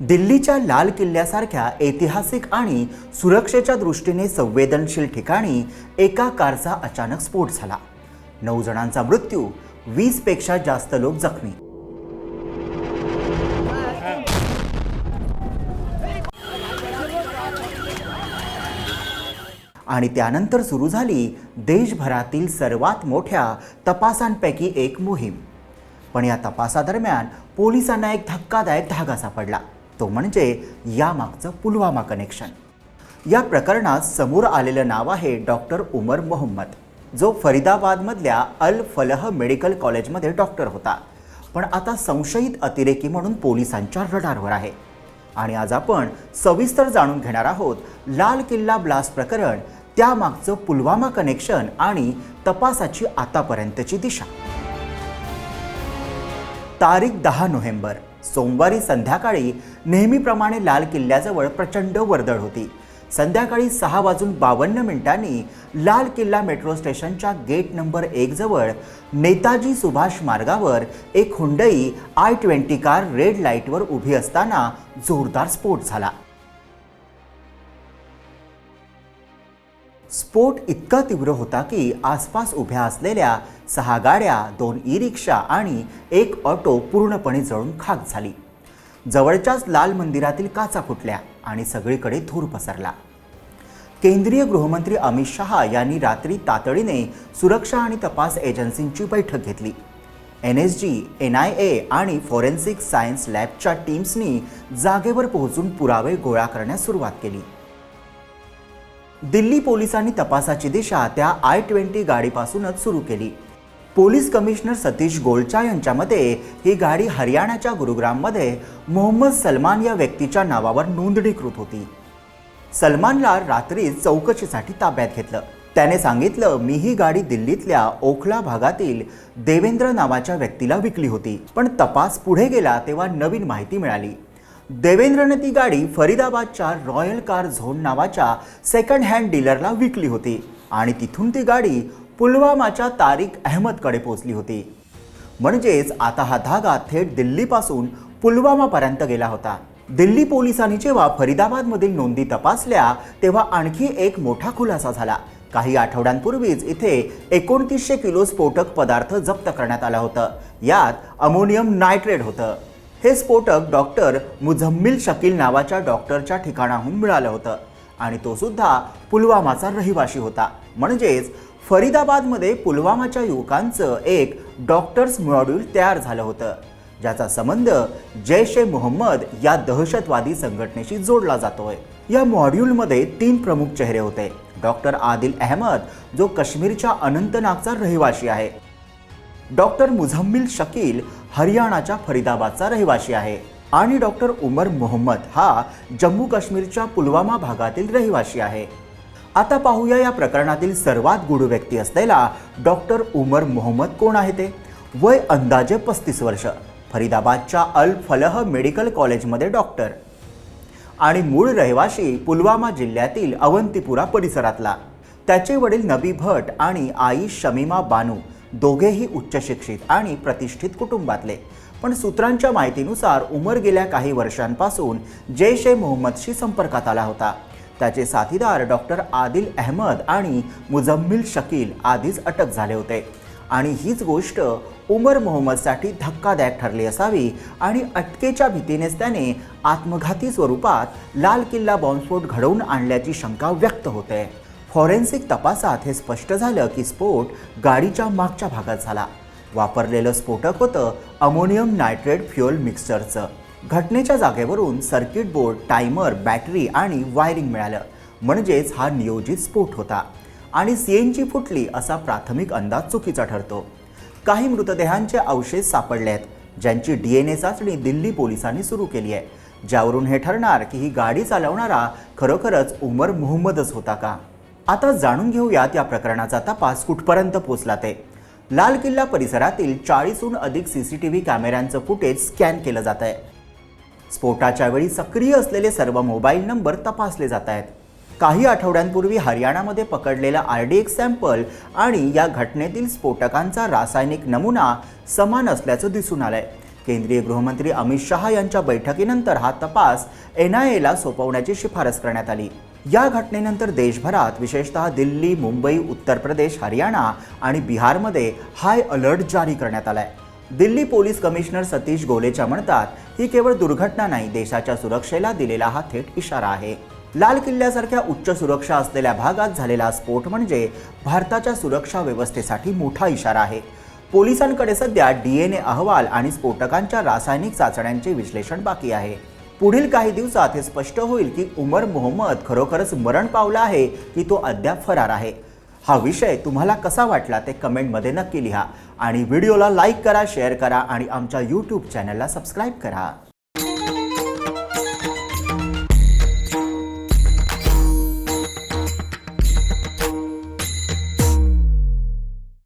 दिल्लीच्या लाल किल्ल्यासारख्या ऐतिहासिक आणि सुरक्षेच्या दृष्टीने संवेदनशील ठिकाणी एका कारचा अचानक स्फोट झाला. नऊ जणांचा मृत्यू वीसपेक्षा जास्त लोक जखमी. आणि त्यानंतर सुरू झाली देशभरातील सर्वात मोठ्या तपासांपैकी एक मोहीम. पण या तपासादरम्यान पोलिसांना एक धक्कादायक धागा सापडला. तो म्हणजे यामागचं पुलवामा कनेक्शन या प्रकरणात समोर आलेलं नाव आहे डॉक्टर उमर मोहम्मद जो फरीदाबादमधल्या अल फलह मेडिकल कॉलेजमध्ये डॉक्टर होता. पण आता संशयित अतिरेकी म्हणून पोलिसांच्या रडारवर आहे. आणि आज आपण सविस्तर जाणून घेणार आहोत लाल किल्ला ब्लास्ट प्रकरण त्यामागचं पुलवामा कनेक्शन आणि तपासाची आतापर्यंतची दिशा. तारीख दहा नोव्हेंबर. सोमवारी संध्याकाळी नेहमीप्रमाणे लाल किल्ल्याजवळ प्रचंड वर्दळ होती. संध्याकाळी सहा वाजून बावन्न मिनिटांनी लाल किल्ला मेट्रो स्टेशनच्या गेट नंबर एक जवळ नेताजी सुभाष मार्गावर एक Hyundai i twenty car red लाईटवर उभी असताना जोरदार स्फोट झाला. स्फोट इतका तीव्र होता की आसपास उभ्या असलेल्या सहा गाड्या दोन ई रिक्षा आणि एक ऑटो पूर्णपणे जळून खाक झाली. जवळच्याच लाल मंदिरातील काचा फुटल्या आणि सगळीकडे धूर पसरला. केंद्रीय गृहमंत्री अमित शहा यांनी रात्री तातडीने सुरक्षा आणि तपास एजन्सींची बैठक घेतली. N S G N I A आणि फॉरेन्सिक सायन्स लॅबच्या टीम्सनी जागेवर पोहोचून पुरावे गोळा करण्यास सुरुवात केली. दिल्ली पोलिसांनी तपासाची दिशा त्या आय ट्वेंटी गाडीपासूनच सुरू केली. पोलीस कमिशनर सतीश गोलचा यांच्या मते ही गाडी हरियाणाच्या गुरुग्राममध्ये मोहम्मद सलमान या व्यक्तीच्या नावावर नोंदणीकृत होती. सलमानला रात्री चौकशीसाठी ताब्यात घेतलं. त्याने सांगितलं मी ही गाडी दिल्लीतल्या ओखला भागातील देवेंद्र नावाच्या व्यक्तीला विकली होती पण तपास पुढे गेला तेव्हा नवीन माहिती मिळाली. देवेंद्रने ती गाडी फरीदाबादच्या रॉयल कार झोन नावाच्या सेकंड हँड डीलरला विकली होती. आणि तिथून ती गाडी पुलवामाच्या तारिक अहमदकडे पोचली होती. म्हणजेच आता हा धागा थेट दिल्लीपासून पुलवामापर्यंत गेला होता. दिल्ली पोलिसांनी जेव्हा फरीदाबादमधील नोंदी तपासल्या तेव्हा आणखी एक मोठा खुलासा झाला. काही आठवड्यांपूर्वीच इथे एकोणतीसशे किलो स्फोटक पदार्थ जप्त करण्यात आला होतं. यात अमोनियम नायट्रेट होतं. हे स्फोटक डॉक्टर मुझम्मिल शकील नावाच्या डॉक्टरच्या ठिकाणाहून मिळालं होतं. आणि तो सुद्धा पुलवामाचा रहिवाशी होता. म्हणजेच फरीदाबादमध्ये पुलवामाच्या युवकांचं एक डॉक्टर्स मॉड्यूल तयार झालं होतं. ज्याचा संबंध जैश ए मोहम्मद या दहशतवादी संघटनेशी जोडला जातोय. या मॉड्यूलमध्ये तीन प्रमुख चेहरे होते. डॉक्टर आदिल अहमद जो काश्मीरच्या अनंतनागचा रहिवाशी आहे. डॉक्टर मुझम्मिल शकील हरियाणाच्या फरीदाबादचा रहिवाशी आहे. आणि डॉक्टर उमर मोहम्मद हा जम्मू काश्मीरच्या पुलवामा भागातील रहिवाशी आहे. आता पाहूया या प्रकरणातील सर्वात गुढ व्यक्ती असलेला डॉक्टर उमर मोहम्मद कोण आहे ते? वय अंदाजे पस्तीस वर्ष. फरीदाबादच्या अल फलह मेडिकल कॉलेजमध्ये डॉक्टर. आणि मूळ रहिवाशी पुलवामा जिल्ह्यातील अवंतीपुरा परिसरातला. त्याचे वडील नबी भट आणि आई शमीमा बानू दोघेही उच्चशिक्षित आणि प्रतिष्ठित कुटुंबातले. पण सूत्रांच्या माहितीनुसार उमर गेल्या काही वर्षांपासून जैश ए मोहम्मदशी संपर्कात आला होता. त्याचे साथीदार डॉक्टर आदिल अहमद आणि मुजम्मिल शकील आधीच अटक झाले होते. आणि हीच गोष्ट उमर मोहम्मदसाठी धक्कादायक ठरली असावी आणि अटकेच्या भीतीनेच त्याने आत्मघाती स्वरूपात लाल किल्ला बॉम्बस्फोट घडवून आणल्याची शंका व्यक्त होते. फॉरेन्सिक तपासात हे स्पष्ट झालं की स्फोट गाडीच्या मागच्या भागात झाला. वापरलेलं स्फोटक होतं अमोनियम नायट्रेट फ्युअल मिक्सचरचं घटनेच्या जागेवरून सर्किट बोर्ड टायमर बॅटरी आणि वायरिंग मिळालं. म्हणजेच हा नियोजित स्फोट होता. आणि सी एन जी फुटली असा प्राथमिक अंदाज चुकीचा ठरतो. काही मृतदेहांचे अवशेष सापडले आहेत ज्यांची डी एन ए चाचणी दिल्ली पोलिसांनी सुरू केली आहे. ज्यावरून हे ठरणार की ही गाडी चालवणारा खरोखरच उमर मोहम्मदच होता का? आता जाणून घेऊयात या प्रकरणाचा तपास कुठपर्यंत पोचला ते. लाल किल्ला परिसरातील चाळीसहून अधिक सी सी टी व्ही कॅमेऱ्यांचं फुटेज स्कॅन केलं जात आहे स्फोटाच्या वेळी सक्रिय असलेले सर्व मोबाईल नंबर तपासले जात आहेत. काही आठवड्यांपूर्वी हरियाणामध्ये पकडलेला आर डी एक्स सॅम्पल आणि या घटनेतील स्फोटकांचा रासायनिक नमुना समान असल्याचं दिसून आलंय. केंद्रीय गृहमंत्री अमित शहा यांच्या बैठकीनंतर हा तपास एन आय एला सोपवण्याची शिफारस करण्यात आली. या घटनेनंतर देशभरात विशेषतः दिल्ली मुंबई उत्तर प्रदेश हरियाणा आणि बिहारमध्ये हाय अलर्ट जारी करण्यात आलाय. दिल्ली पोलीस कमिशनर सतीश गोलेच्या म्हणतात ही केवळ दुर्घटना नाही देशाच्या सुरक्षेला दिलेला हा थेट इशारा आहे. लाल किल्ल्यासारख्या उच्च सुरक्षा असलेल्या भागात झालेला स्फोट म्हणजे भारताच्या सुरक्षा व्यवस्थेसाठी मोठा इशारा आहे. पोलिसांकडे सध्या डी एन ए अहवाल आणि स्फोटकांच्या रासायनिक चाचण्यांचे विश्लेषण बाकी आहे. पुढील काही दिवसात हे स्पष्ट होईल की उमर मोहम्मद खरोखरच मरण पावला आहे की तो अद्याप फरार आहे. हा विषय तुम्हाला कसा वाटला ते कमेंटमध्ये नक्की लिहा आणि व्हिडिओला लाईक करा शेअर करा आणि आमच्या यूट्यूब चॅनलला सबस्क्राईब करा.